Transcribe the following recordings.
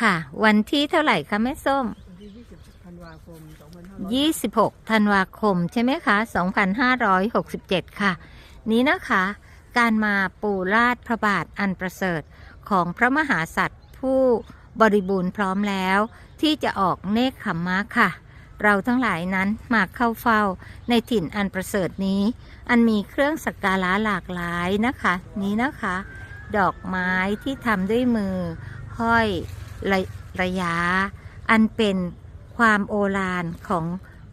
ค่ะ วันที่เท่าไหร่คะแม่ส้ม วันที่20ธันวาคม26 ธันวาคมใช่ไหมคะ 2567 ค่ะ นี้นะคะ การมาปูราดพระบาทอันประเสริฐของพระมหาสัตว์ผู้บริบูรณ์พร้อมแล้ว ที่จะออกเนคขมมะค่ะ เราทั้งหลายนั้นมาเข้าเฝ้าในถิ่นอันประเสริฐนี้ อันมีเครื่องสักการะหลากหลายนะคะ นี้นะคะ ดอกไม้ที่ทำด้วยมือ ห้อย ระระยะ อันเป็นความโอฬารของ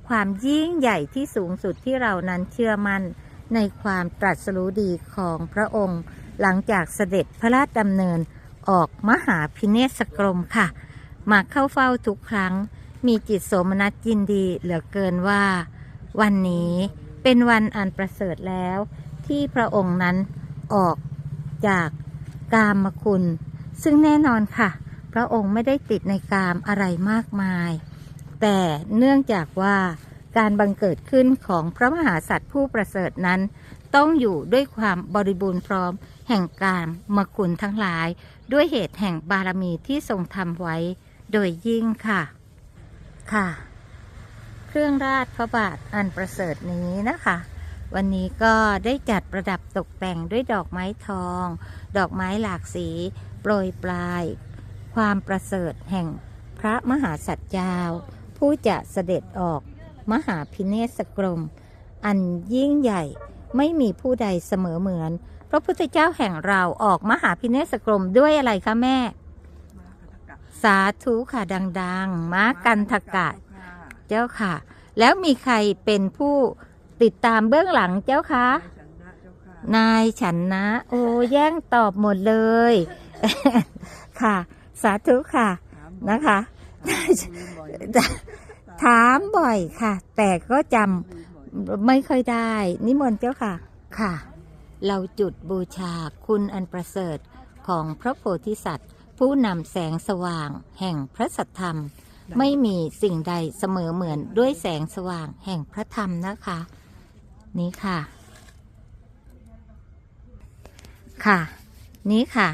ความยิ่งใหญ่ที่สูงสุดที่เรานั้นเชื่อมั่นในความตรัสรู้ดีของพระองค์ หลังจากเสด็จพระราชดำเนินออกมหาพิเนศกรมค่ะ มาเข้าเฝ้าทุกครั้ง มีจิตโสมนัสยินดีเหลือเกินว่า วันนี้เป็นวันอันประเสริฐแล้ว ที่พระองค์นั้นออกจากกามคุณ ซึ่งแน่นอนค่ะ พระองค์ไม่ได้ติดในกามอะไรมากมาย แต่เนื่องจากว่าการบังเกิดขึ้นของพระมหากษัตริย์ผู้ประเสริฐนั้น ต้องอยู่ด้วยความบริบูรณ์พร้อม แห่งการมคุณทั้งหลาย ด้วยเหตุแห่งบารมีที่ทรงทำไว้ โดยยิ่งค่ะ ค่ะ เครื่องราชพระบาทอันประเสริฐนี้นะคะ วันนี้ก็ได้จัดประดับตกแต่งด้วยดอกไม้ทอง ดอกไม้หลากสี โปรยปลาย ความประเสริฐแห่งพระมหาสัจจ้าผู้จะเสด็จออกมหาพิเนศกรม อันยิ่งใหญ่ไม่มีผู้ใดเสมอเหมือน พระพุทธเจ้าแห่งเราออกมหาพิเนศกรมด้วยอะไรคะแม่ สาธุค่ะดังๆม้ากันทกะเจ้าค่ะ แล้วมีใครเป็นผู้ติดตามเบื้องหลังเจ้าคะนายฉันนะเจ้าค่ะนายฉันนะโอ้แย่งตอบหมดเลย ค่ะ สาธุค่ะถามนะคะบ่อยลืมบ่อยถามบ่อยค่ะ แต่ก็จลืมบ่อยำไม่ค่อยได้ นิมนต์เจ้าค่ะค่ะ เราจุดบูชาคุณอันประเสริฐของพระโพธิสัตว์ ผู้นำแสงสว่างแห่งพระสัทธรรม ไม่มีสิ่งใดเสมอเหมือนด้วยแสงสว่างแห่งพระธรรมนะคะ นี้ค่ะ ค่ะ นี้ค่ะ